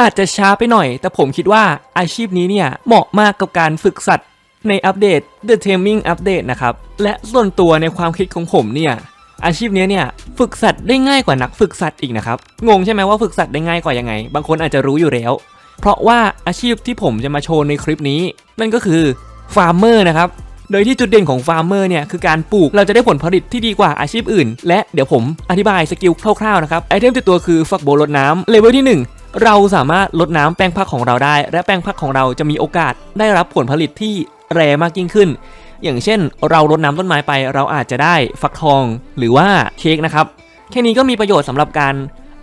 อาจจะช้าไปหน่อย แต่ผมคิดว่าอาชีพนี้เนี่ยเหมาะมากกับการฝึกสัตว์ในอัปเดต The Taming Update นะครับ และส่วนตัวในความคิดของผมเนี่ยอาชีพนี้เนี่ยฝึกสัตว์ได้ง่ายกว่านักฝึกสัตว์อีกนะครับ งงใช่ไหมว่าฝึกสัตว์ได้ง่ายกว่ายังไง บางคนอาจจะรู้อยู่แล้ว เพราะว่าอาชีพที่ผมจะมาโชว์ในคลิปนี้ นั่นก็คือฟาร์มเมอร์นะครับ โดยที่จุดเด่นของฟาร์มเมอร์เนี่ยคือการปลูกเราจะได้ผลผลิตที่ดีกว่าอาชีพอื่น และเดี๋ยวผมอธิบายสกิลคร่าวๆนะครับไอเทมติดตัวคือฝักบัวรดน้ำเลเวลที่ 1 เราสามารถลดน้ำแปลงผักของเราได้ และแปลงผักของเราจะมีโอกาสได้รับผลผลิตที่แรงมากยิ่งขึ้น อย่างเช่น เรารดน้ำต้นไม้ไป เราอาจจะได้ฟักทองหรือว่าเค้กนะครับแค่นี้ก็มีประโยชน์สำหรับการ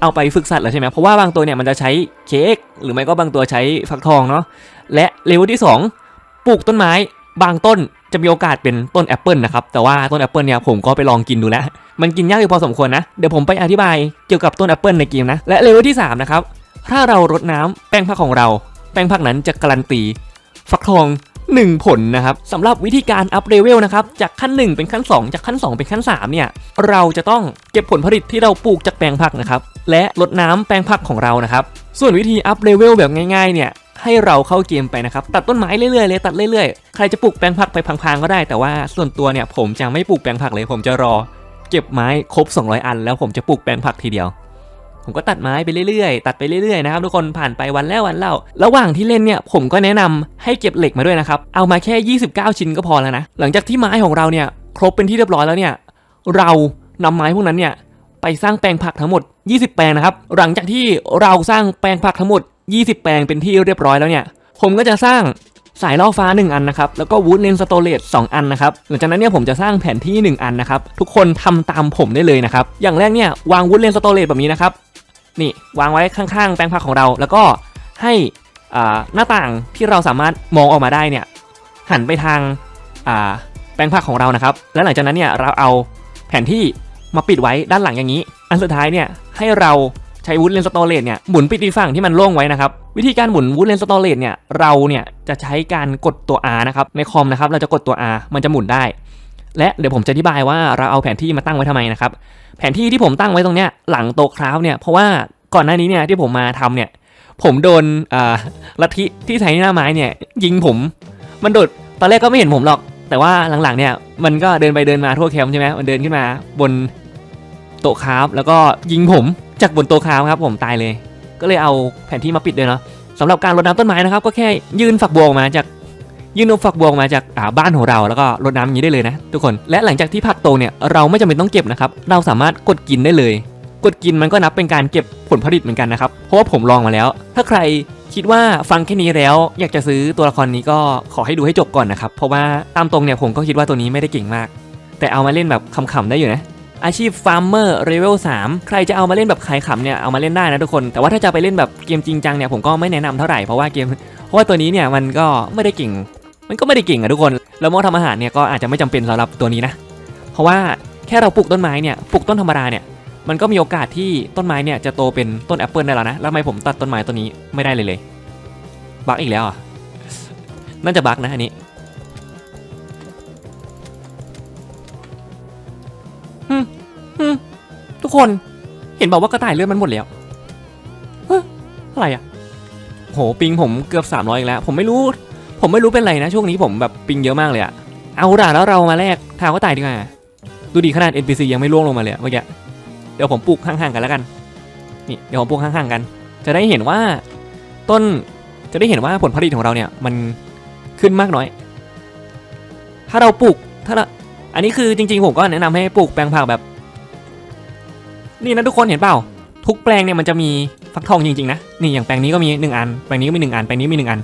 เอาไปฝึกสัตว์แล้วใช่ไหมเพราะว่าบางตัวเนี่ยมันจะใช้เค้กหรือไม่ก็บางตัวใช้ฟักทองเนาะและเลเวลที่ 2 ปลูกต้นไม้บางต้นจะมีโอกาสเป็นต้นแอปเปิลนะครับแต่ว่าต้นแอปเปิลเนี่ยผมก็ไปลองกินดูแล้วมันกินยากอยู่พอสมควรนะเดี๋ยวผมไปอธิบายเกี่ยวกับต้นแอปเปิลในเกมนะและเลเวลที่3นะครับ ถ้าเรารดน้ำแป้งผักของเรา แป้งผักนั้นจะการันตีฟักทอง 1 ผลนะครับสำหรับวิธีการอัพเลเวลนะครับจากขั้น 1 เป็นขั้น 2 จากขั้น 2 เป็นขั้น3เนี่ยเราจะต้องเก็บผลผลิตที่เราปลูกจากแปลงผักนะครับและรดน้ำแปลงผักของเรานะครับส่วนวิธีอัพเลเวลแบบง่ายๆเนี่ยให้เราเข้าเกมไปนะครับตัดต้นไม้เรื่อยๆเลยตัดเรื่อยๆ ใครจะปลูกแปลงผักไปพังๆก็ได้ แต่ว่าส่วนตัวเนี่ยผมจะไม่ปลูกแปลงผักเลยผมจะรอ เก็บไม้ครบ 200 อัน แล้วผมจะปลูกแปลงผักทีเดียว ผมก็ตัดไม้ไปเรื่อยๆ ตัดไปเรื่อยๆนะครับทุกคนผ่านไปวันแล้ววันเล่า ระหว่างที่เล่นเนี่ยผมก็แนะนำให้เก็บเหล็กมาด้วยนะครับ เอามาแค่ 29 ชิ้นก็พอแล้วนะ หลังจากที่ไม้ของเราเนี่ยครบเป็นที่เรียบร้อยแล้วเนี่ย เรานำไม้พวกนั้นเนี่ยไปสร้างแปลงผักทั้งหมด 20 แปลงนะครับ หลังจากที่เราสร้างแปลงผักทั้งหมด 20 แปลงเป็นที่เรียบร้อยแล้วเนี่ย ผมก็จะสร้างสายล่อฟ้า 1 อันนะครับ แล้วก็วูดเลนสโตเลต2อันนะครับ หลังจากนั้นเนี่ยผมจะสร้างแผนที่ 1 อันนะครับ ทุกคนทำตามผมได้เลยนะครับ อย่างแรกเนี่ยวางวูดเลนสโตเลตแบบนี้นะครับ นี่วางไว้ข้างๆ แปลงผักของเรา แล้วก็ให้หน้าต่างที่เราสามารถมองออกมาได้เนี่ยหันไปทางาแปลงผักของเรานะครับ และหลังจากนั้นเนี่ยเราเอาแผนที่มาปิดไว้ด้านหลังอย่างนี้ อันสุดท้ายเนี่ยให้เราใช้วูดเลนสโตเลตเนี่ยหมุนไปอีกฝั่งที่มันโล่งไว้นะครับ วิธีการหมุนวูดเลนสโตเลตเนี่ยเราเนี่ยจะใช้การกดตัว R นะครับในคอมนะครับเราจะกดตัว R มันจะหมุนได้ และเดี๋ยวผมจะอธิบายว่าเราเอาแผนที่มาตั้งไว้ทำไมนะครับ แผนที่ที่ผมตั้งไว้ตรงเนี้ยหลังโต๊ะคราฟเนี่ยเพราะว่าก่อนหน้านี้เนี่ยที่ผมมาทำเนี่ยผมโดนลัทธิที่ใช้หน้าไม้เนี่ยยิงผมมันโดดตอนแรกก็ไม่เห็นผมหรอก แต่ว่าหลังๆเนี่ยมันก็เดินไปเดินมาทั่วแคมป์ใช่ไหมมันเดินขึ้นมาบนโต๊ะคราฟแล้วก็ยิงผมจากบนโต๊ะคราฟครับผมตายเลย ก็เลยเอาแผนที่มาปิดเลยเนาะสำหรับการรดน้ำต้นไม้นะครับ ก็แค่ยื่นฝักบัวออกมาจาก ยื่นนมฝักบัวออกมาจากาบ้านของเราแล้วก็รดน้ำอย่างนี้ได้เลยนะ ทุกคนและหลังจากที่ผักโตเนี่ยเราไม่จำเป็นต้องเก็บนะครับเราสามารถกดกินได้เลย กดกินมันก็นับเป็นการเก็บผลผลิตเหมือนกันนะครับเพราะว่าผมลองมาแล้ว ถ้าใครคิดว่าฟังแค่นี้แล้วอยากจะซื้อตัวละครนี้ก็ขอให้ดูให้จบก่อนนะครับเพราะว่าตามตรงเนี่ยผมก็คิดว่าตัวนี้ไม่ได้เก่งมาก แต่เอามาเล่นแบบขำๆได้อยู่นะอาชีพฟาร์มเมอร์เลเวล3ใครจะเอามาเล่นแบบขายขำเนี่ยเอามาเล่นได้นะทุกคน แต่ว่าถ้าจะไปเล่นแบบเกมจริงจังเนี่ยผมก็ไม่แนะนำเท่าไหร่เพราะว่าเกมเพราะว่าตัวนี้เนี่ยมันก็ไม่ได้เก่ง มันก็ไม่ได้เก่งอะทุกคนแล้วหม้อทำอาหารเนี่ยก็อาจจะไม่จำเป็นสำหรับตัวนี้นะ เพราะว่าแค่เราปลูกต้นไม้เนี่ยปลูกต้นธรรมดาเนี่ยมันก็มีโอกาสที่ต้นไม้เนี่ยจะโตเป็นต้นแอปเปิลได้แล้วนะแล้วทำไมผมตัดต้นไม้ตัวนี้ไม่ได้เลยเลยบักอีกแล้วอะน่าจะบักนะอันนี้ฮึฮึทุกคนเห็นบอกว่ากระต่ายเลือดมันหมดแล้วเฮ้ยอะไรอะโหปิงผมเกือบ300อีกแล้ว ผมไม่รู้ ผมไม่รู้เป็นไรนะ ช่วงนี้ผมแบบปิงเยอะมากเลยอะเอาด่าแล้วเรามาแลกทางก็ตายดีกว่าดูดีขนาด NPC ยังไม่ล่วงลงมาเลยเมื่อกี้เดี๋ยวผมปลูกห่างๆกันแล้วกันนี่เดี๋ยวผมปลูกห่างๆกัน จะได้เห็นว่าต้นจะได้เห็นว่าผลผลิตของเราเนี่ยมันขึ้นมากน้อย ถ้าเราปลูกถ้าเราอันนี้คือจริงๆผมก็แนะนำให้ปลูกแปลงผักแบบ นี่นะทุกคนเห็นเปล่า ทุกแปลงเนี่ยมันจะมีฟักทองจริงๆนะนี่อย่างแปลงนี้ก็มีหนึ่งอันแปลงนี้ก็มีหนึ่งอันแปลงนี้มีหนึ่งอัน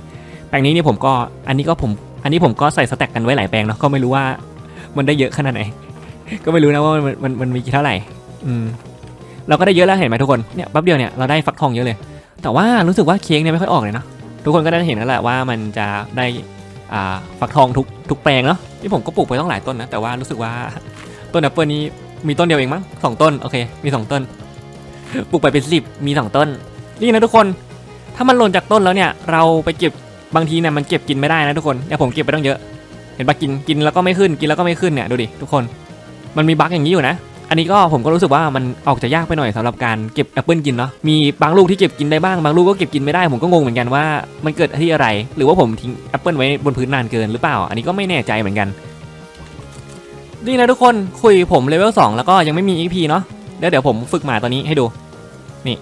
ลงนี้เนี่ยผมก็อันนี้ก็ผมอันนี้ผมก็ใส่สแต็กกันไว้หลายแปลงเนาะก็ไม่รู้ว่ามันได้เยอะขนาดไหน ก็ไม่รู้นะว่ามันมันมันมีกี่เท่าไหร่ อืมเราก็ได้เยอะแล้วเห็นไหมทุกคนเนี่ยแป๊บเดียวเนี่ยเราได้ฟักทองเยอะเลย แต่ว่ารู้สึกว่าเค้กเนี่ยไม่ค่อยออกเลยเนาะทุกคนก็ได้เห็นแล้วแหละว่ามันจะได้อ่าฟักทองทุกทุกแปลงเนาะที่ผมก็ปลูกไปต้องหลายต้นนะแต่ว่ารู้สึกว่าต้นแอปเปิลนี้มีต้นเดียวเองมั้งสองต้นโอเคมีสองต้นปลูกไปเป็นสิบมีสองต้น นี่นะทุกคน ถ้ามันหล่นจากต้นแล้วเนี่ย เราไปเก็บ บางทีเนี่ยมันเก็บกินไม่ได้นะทุกคนเนี่ยผมเก็บไปตั้งเยอะ เห็นปะกินกินแล้วก็ไม่ขึ้นกินแล้วก็ไม่ขึ้นเนี่ยดูดิทุกคน มันมีบั๊กอย่างนี้อยู่นะ อันนี้ก็ผมก็รู้สึกว่ามันออกจะยากไปหน่อยสำหรับการเก็บแอปเปิลกินเนาะ มีบางลูกที่เก็บกินได้บ้างบางลูกก็เก็บกินไม่ได้ผมก็งงเหมือนกันว่ามันเกิดที่อะไร หรือว่าผมทิ้งแอปเปิลไว้บนพื้นนานเกินหรือเปล่า อันนี้ก็ไม่แน่ใจเหมือนกันนี่นะทุกคนคุยผมเลเวล2แล้วก็ยังไม่มี EP เนาะเดี๋ยวเดี๋ยวผมฝึกหมาตัวนี้ให้ดู นี่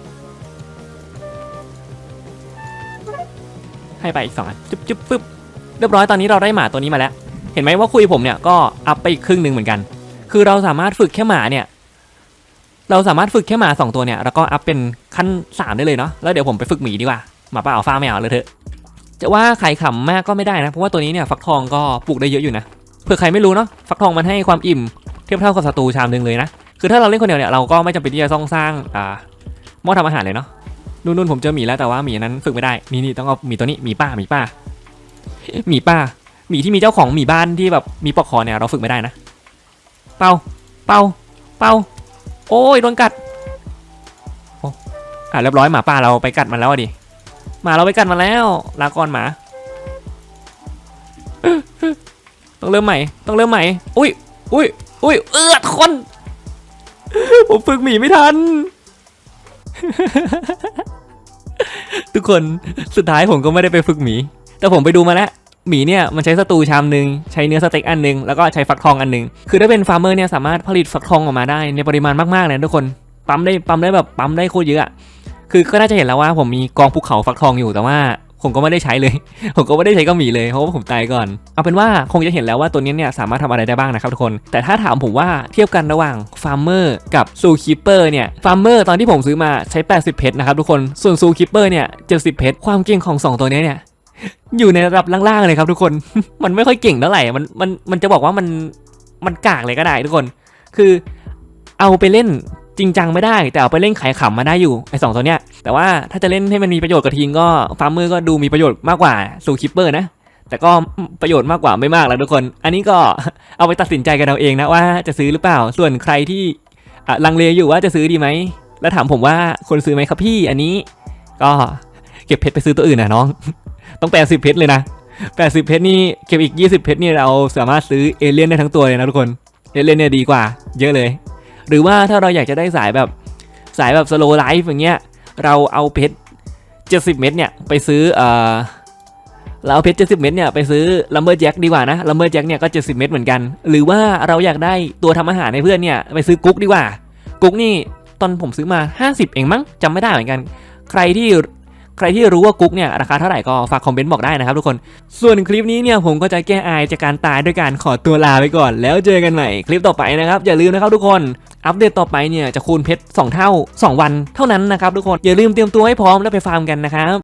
ให้ไปอีกสองอันจุ๊บจุ๊บปึ๊บเรียบร้อยตอนนี้เราได้หมาตัวนี้มาแล้ว เห็นไหมว่าคุยผมเนี่ยก็อัพไปอีกครึ่งหนึ่งเหมือนกัน คือเราสามารถฝึกแค่หมาเนี่ยเราสามารถฝึกแค่หมาสองตัวเนี่ยแล้วก็อัพเป็นขั้นสามได้เลยเนาะแล้วเดี๋ยวผมไปฝึกหมีดีกว่าหมาป่าอัลฟาไม่เอาเลยเถอะจะว่าไข่ขำมากก็ไม่ได้นะเพราะว่าตัวนี้เนี่ยฟักทองก็ปลูกได้เยอะอยู่นะเผื่อใครไม่รู้เนาะฟักทองมันให้ความอิ่มเทียบเท่ากับสตูชามหนึ่งเลยนะคือถ้าเราเล่นคนเดียวเนี่ยเราก็ไม่จำเป็นที่จะต้องสร้างอ่าหม้อทำอาหารเลยเนาะ นู่นๆผมเจอหมีแล้วแต่ว่าหมีนั้นฝึกไม่ได้ นี่นี่ต้องเอาหมีตัวนี้หมีป้าหมีป้าหมีป้าหมีที่มีเจ้าของหมีบ้านที่แบบมีปลอกคอเนี่ยเราฝึกไม่ได้นะ เป่าเป่าเป่าโอ้ยโดนกัดโอ้อะเรียบร้อยหมาป่าเราไปกัดมันแล้วดิหมาเราไปกัดมันแล้วลาก่อนหมา ต้องเริ่มใหม่ ต้องเริ่มใหม่อุ้ยอุ้ยอุ้ยเอือดคนผมฝึกหมีไม่ทัน ทุกคนสุดท้ายผมก็ไม่ได้ไปฝึกหมี แต่ผมไปดูมาแล้วหมีเนี่ยมันใช้สตูชามหนึ่งใช้เนื้อสเต็กอันหนึ่งแล้วก็ใช้ฟักทองอันหนึ่งคือถ้าเป็นฟาร์มเมอร์เนี่ยสามารถผลิตฟักทองออกมาได้ในปริมาณมากๆเลยทุกคนปั๊มได้ปั๊มได้แบบปั๊มได้โคตรเยอะอะคือก็น่าจะเห็นแล้วว่าผมมีกองภูเขาฟักทองอยู่แต่ว่า ผมก็ไม่ได้ใช้เลย ผมก็ไม่ได้ใช้กับหมีเลยเพราะว่าผมตายก่อน เอาเป็นว่าคงจะเห็นแล้วว่าตัวนี้เนี่ยสามารถทำอะไรได้บ้างนะครับทุกคน แต่ถ้าถามผมว่าเทียบกันระหว่างฟาร์มเมอร์กับซูคิปเปอร์เนี่ย ฟาร์มเมอร์ตอนที่ผมซื้อมาใช้ 80 เพชรนะครับทุกคน ส่วนซูคิปเปอร์เนี่ย70เพชร ความเก่งของสองตัวนี้เนี่ยอยู่ในระดับล่างๆเลยครับทุกคน มันไม่ค่อยเก่งเท่าไหร่ มัน มัน มันจะบอกว่ามัน มันกากเลยก็ได้ทุกคน คือเอาไปเล่นจริงจังไม่ได้ แต่เอาไปเล่นขายขำมาได้อยู่ไอสองตัวเนี้ย แต่ว่าถ้าจะเล่นให้มันมีประโยชน์กับทีมก็ฟาร์มเมอร์ก็ดูมีประโยชน์มากกว่าสูคิปเปอร์นะแต่ก็ประโยชน์มากกว่าไม่มากแล้วทุกคน อันนี้ก็เอาไปตัดสินใจกันเอาเองนะว่าจะซื้อหรือเปล่า ส่วนใครที่ลังเลอยู่ว่าจะซื้อดีไหม แล้วถามผมว่าควรซื้อไหมครับพี่ อันนี้ ก็เก็บเพชรไปซื้อตัวอื่นนะน้อง ต้องแปดสิบเพชรเลยนะแปดสิบเพชรนี่เก็บอีกยี่สิบเพชรนี่เราสามารถซื้อเอเลี่ยนได้ทั้งตัวเลยนะทุกคน เอเลี่ยนเนี่ยดีกว่า เยอะเลย หรือว่าถ้าเราอยากจะได้สายแบบสายแบบสโลไลฟ์อย่างเงี้ย เราเอาเพชรเจ็ดสิบเม็ดเนี่ยไปซื้อเอ่อเราเอาเพชรเจ็ดสิบเม็ดเนี่ยไปซื้อลัมเบอร์แจ็คดีกว่านะลัมเบอร์แจ็คเนี่ยก็เจ็ดสิบเม็ดเหมือนกัน หรือว่าเราอยากได้ตัวทำอาหารให้เพื่อนเนี่ยไปซื้อกุ๊กดีกว่า กุ๊กนี่ตอนผมซื้อมา 50 เองมั้งจำไม่ได้เหมือนกัน ใครที่ใครที่รู้ว่ากุ๊กเนี่ยราคาเท่าไหร่ก็ฝากคอมเมนต์บอกได้นะครับทุกคน ส่วนคลิปนี้เนี่ยผมก็จะแก้อายจากการตายด้วยการขอตัวลาไปก่อน แล้วเจอกันใหม่คลิปต่อไปนะครับอย่าลืมนะครับทุกคน อัปเดตต่อไปเนี่ยจะคูณเพชร2เท่า 2 วันเท่านั้นนะครับทุกคนอย่าลืมเตรียมตัวให้พร้อมแล้วไปฟาร์มกันนะครับ